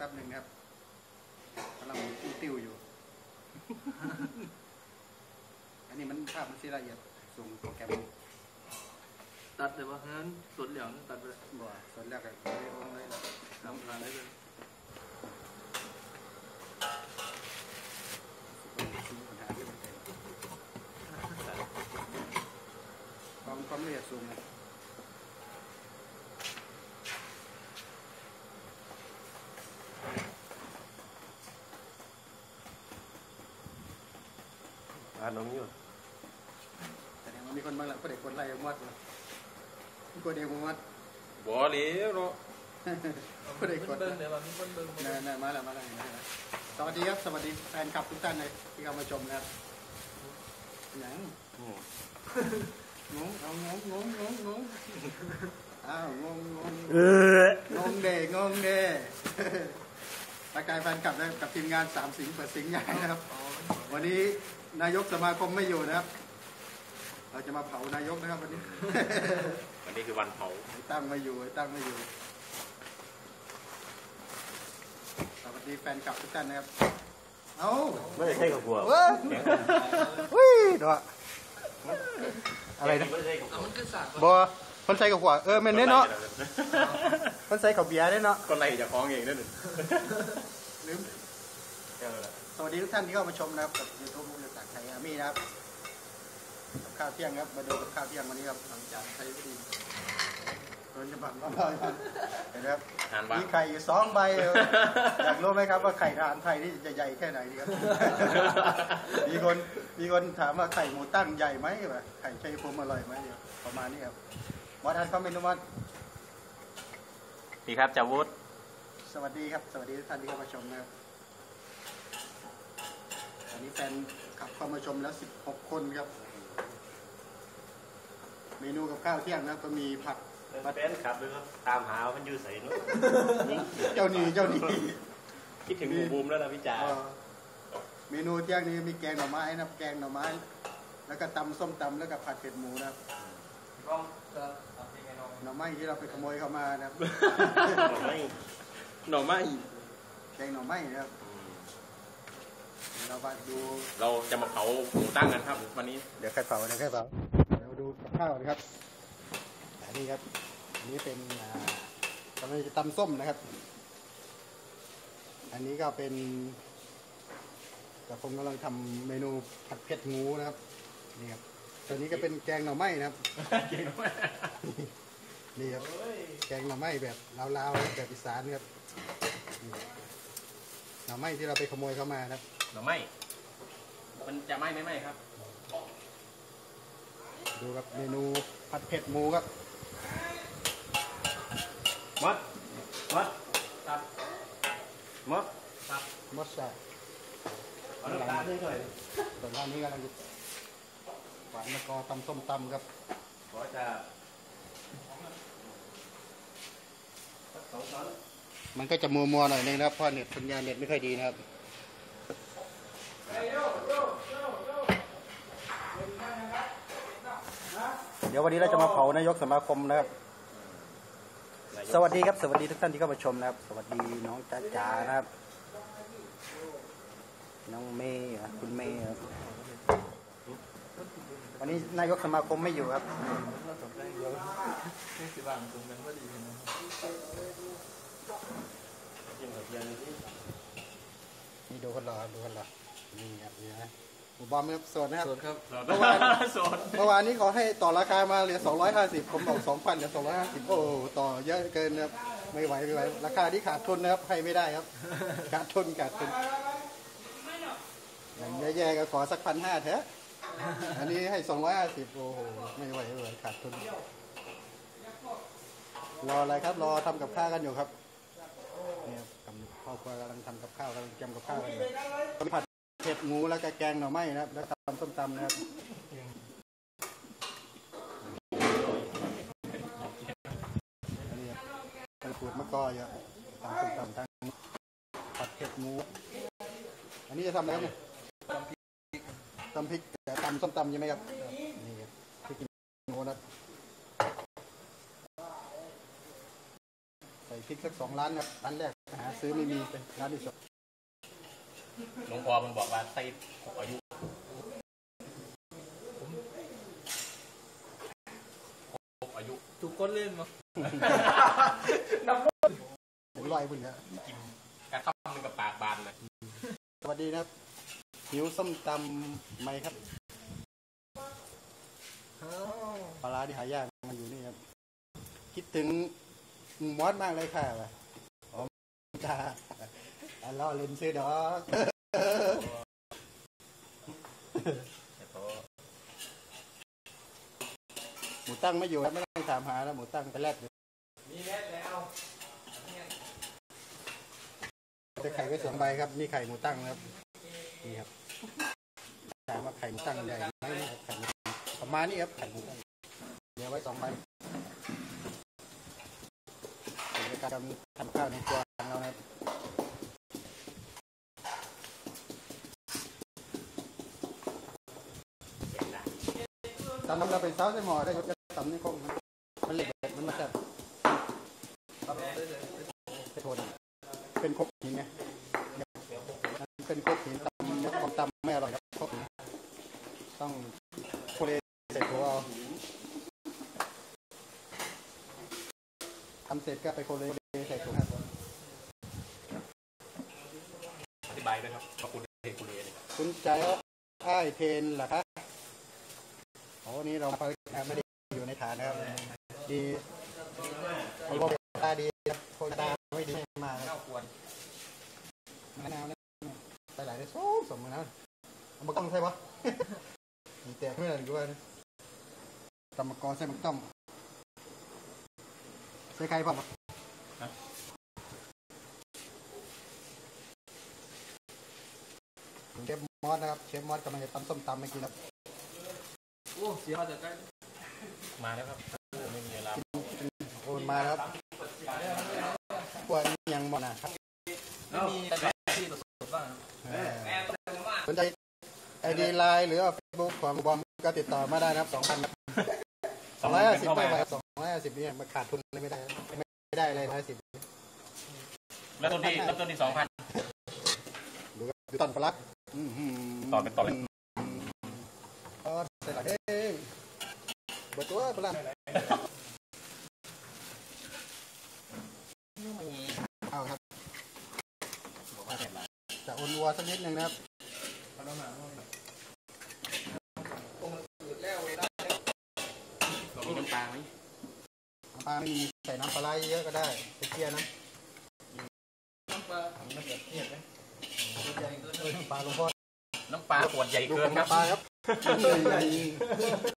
แป๊บหนึ่งนะครับกำลังติ้วติ้วๆอยู่ อันนี้มันภาพมันสีละเอียดส่งโปรแกรมตัดเลยว่างั้นสดเหลียวตัดไปเลยบ่ส่วนแรกก็เลยลงเลยทำงานได้เลยปัญหาที่มันเป็นความความละเอียดสูงนะ การงนี้อยู่แสดงว่ามีคนมางแหละก็เด็กคนไล่มัดนะคนเด็กมัดบ่เหลียวเนาะก็เด็คนเบิ้เดี๋ยวมีคนเบิ้เนี่ยมาแล้วมาแล้วมาแล้วสวัสดีครับ สวัสดีแฟนคลับทุกท่านเลยที่เข้ามาชมนะครับยังงงเอางงงงงงงอ้าวงงงงงงเดงงเดทักทายแฟนคลับนะกับทีมงานสามสิงเปิดสิงใหญ่นะครับ วันนี้นายกสมาคมไม่อยู่นะครับ เราจะมาเผานายกนะครับวันนี้ วันนี้คือวันเผาไอ้ตั้งไม่อยู่ไอ้ตั้งไม่อยู่สวัสดีแฟนคลับทุกท่านนะครับ เอ้าไม่ใช่กับหัวเว้ยอุ้ยดอกอะไรนะไม่ใช่กับเอามันคือสากบอคนใส่กับหัวเออแมันเน้เนาะคนใส่กับเบียร์ได้เนาะคนไรจะคล้องเองนั่นหนึ่งลืม สวัสดีทุกท่านที่เข้ามาชมนะครับกับยูทูบลูกเรือตากไทยอามี่นะครับกับข้าวเที่ยงครับมาดูกับข้าวเที่ยงวันนี้ครับหลังจากใช้วิธีโดนจะบังก็ได้ครับเห็นไหมครับทานว่ามีไข่อยู่สองใบเอออยากรู้ไหมครับว่าไข่ทหารไทยนี่จะใหญ่แค่ไหนดีครับมีคนมีคนถามว่าไข่หมูตั้งใหญ่ไหมแบบไข่ชัยภูมิอร่อยไหมเนี่ยประมาณนี้ครับบอสทันคอมเมนต์ว่าพี่ครับจาวุฒสวัสดีครับ สวัสดีทุกท่านที่เข้ามาชมนะครับอันนี้ แฟนขับเข้ามาชมแล้ว 16 คนครับ เมนูกับข้าวเที่ยงนะครับก็มีผักแฟนครับเลยครับ ตามหามันอยู่ใส่เนาะเจ้าหนีเจ้าหนีคิดถึงบูบูมแล้วนะพี่จ๋าเออเมนูเที่ยงนี้มีแกงหน่อไม้นะครับแกงหน่อไม้ แล้วก็ตำส้มตำแล้วก็ผัดเผ็ดหมูนะครับกล้องจะทำยังไงน้องหน่อไม้ที่เราไปขโมยเข้ามานะครับหน่อไม้หน่อไม้แกงหน่อไม้นะครับ เดี๋ยวเราไปดูเราจะมาเผาหมูตั้งกันครับวันนี้เดี๋ยวใครเผาเดี๋ยวใครเผาเดี๋ยวดูกับข้าวนะครับอันนี้ครับอันนี้เป็นอ่ากำลังจะตำส้มนะครับ อันนี้ก็เป็นแต่ผมกำลังทำเมนูผัดเผ็ดงูนะครับนี่ครับตัวนี้ก็เป็นแกงหน่อไม้นะครับเก่งมากนี่ครับแกงหน่อไม้แบบลาวๆแบบอีสานครับนี่ หน่อไม้ที่เราไปขโมยเข้ามานะครับหน่อไม้มันจะไหม้ไม่ไหม้ครับ ดูครับเมนูผัดเผ็ดหมูครับมดมดตัดมดตัดมดซาเอาน้ำตาลให้หน่อยส่วนด้านนี้กำลังจะหวานมะกอตำส้มตำครับขอจะสักสองช้อน มันก็จะมัวมัวหน่อยนึงนะครับเพราะเน็ตสัญญาณเน็ตไม่ค่อยดีนะครับเดี๋ยววันนี้เราจะมาเผานายกสมาคมนะครับ สวัสดีครับ สวัสดีทุกท่านที่เข้ามาชมนะครับ สวัสดีน้องจ้าจ๋านะครับ น้องเมย์ครับคุณเมย์ครับวันนี้นายกสมาคมไม่อยู่ครับ เราจบได้เยอะนี่สิบางตรงนั้นก็ดีนะยังกับยังที่นี่ดูคนรอดูคนรอนี่ครับนี่นะหมูบอมครับสดนะครับสดครับเมื่อวานสดเมื่อวานนี้ขอให้ต่อราคามาเหลือ250ผมบอก2,000เหลือ250โอ้ต่อเยอะเกินนะครับไม่ไหวไม่ไหวราคาที่ขาดทุนนะครับให้ไม่ได้ครับ ขาดทุนขาดทุนอย่างแย่ๆก็ขอสักพันห้าเถอะอันนี้ให้250โอ้โหไม่ไหวไม่ไหวขาดทุนรออะไรครับ รอทำกับข้าวกันอยู่ครับเนี่ยกำลังค รอบครัวกำลังทำกับข้าวกำลังเตรียมกับข้าวกันอยู่ผัดเผ็ดหมูแล้วก็แกงหน่อไม้นะครับแล้วตำส้มตำนะครับอันนี้ทั้งขูดมะกอเยอะตำส้มตำทั้งผัดเผ็ดหมู อันนี้จะทำอะไรเนี่ยตำพริกแต่ตำส้มตำใช่ไหมครับนี่ครับพริกหนูนะใส่พริกสักสองล้านครับร้านแรก ซื้อไม่มีเป็นร้านที่สองหลวงพ่อมันบอกว่าไส้หกอายุหกอายุถูกก้นเล่นมั้งเป็นร้อยพุ่นครับกินกระทำมันกับปากบานเลยสวัสดีนะครับหิวส้มตำไหมครับปลาร้าที่หายากมันอยู่นี่ครับ คิดถึงมอสมากเลยค่ะว่ะอ๋อ จ้าอันล้อเล่นซื้อดอกหมูตั้งไม่อยู่ไม่ต้องถามหาแล้วหมูตั้งไปแรกมีแม่แล้วจะไข่ไว้สองใบครับนี่ไข่หมูตั้งครับนี่ครับถามว่าไข่หมูตั้งใหญ่ไหมไข่หมูตั้งประมาณนี้ครับไข่หมูตั้งเดี๋ยวไว้สองใบเป็นการทำข้าวในครัวของเรานะครับ ตำเราเป็นเซาใส่หม้อได้ยกจะตำนี่คงนมันเหล็กมันมาจากไปโทษนเป็นครกหินไงมันเป็นครกหินตำแล้วของตำไม่อร่อยครับครกหินต้องโคเลใส่ถั่วเอาทำเสร็จก็ไปโคเลใส่ถั่วครับอธิบายด้วยครับขอบคุณเทคุเรียนคุณใจอ้ายเทนเหรอคะ อ้นี่เราไม่ได้อยู่ในฐานนะครับ ดีเขาบอกตาดีครับคนตาไม่ดีมาครับข้าวควรมะนาวเนี่ยไปหลายได้ส้มสมมะนาวเอามากล้องใช่ปะมีแตกไม่ได้หรือว่าตำมะกอใส่มะต้มใส่ใครปะเชฟมอสนะครับ เชฟมอสกำลังจะตำส้มตำให้กินครับ โอ้เสียมาจากใกล้มาแล้วครับไม่มีเวลาโอนมาแล้วครับกว่ายังมอนะครับไม่มีแต่ที่สดๆบ้างเออสนใจไอดีไลน์หรือเฟซบุ๊กของบอมก็ติดต่อมาได้นะครับสองพันสองร้อยห้าสิบไม่ไหวสองร้อยห้าสิบนี่มาขาดทุนเลยไม่ได้ ไม่ได้เลยร้อยสิบแล้วต้นที่แล้วต้นที่สองพันดูตอนปลักต่อเป็นต่อเป็น อ๋อใส่หลักเอ้ยเบดตัวปลักเอาครับจะอุ่นวัวสักนิดหนึ่งนะครับมีน้ำปลาไหมน้ำปลาไม่มีใส่น้ำปลาไหลเยอะก็ได้ไปเคี่ยวนะน้ำปลาน้ำเดือดเทียบไหมใหญ่เกินเออน้ำปลาหลวงพ่อน้ำปลาขวดใหญ่ดูเกิขนองครับน้ำปลาครับ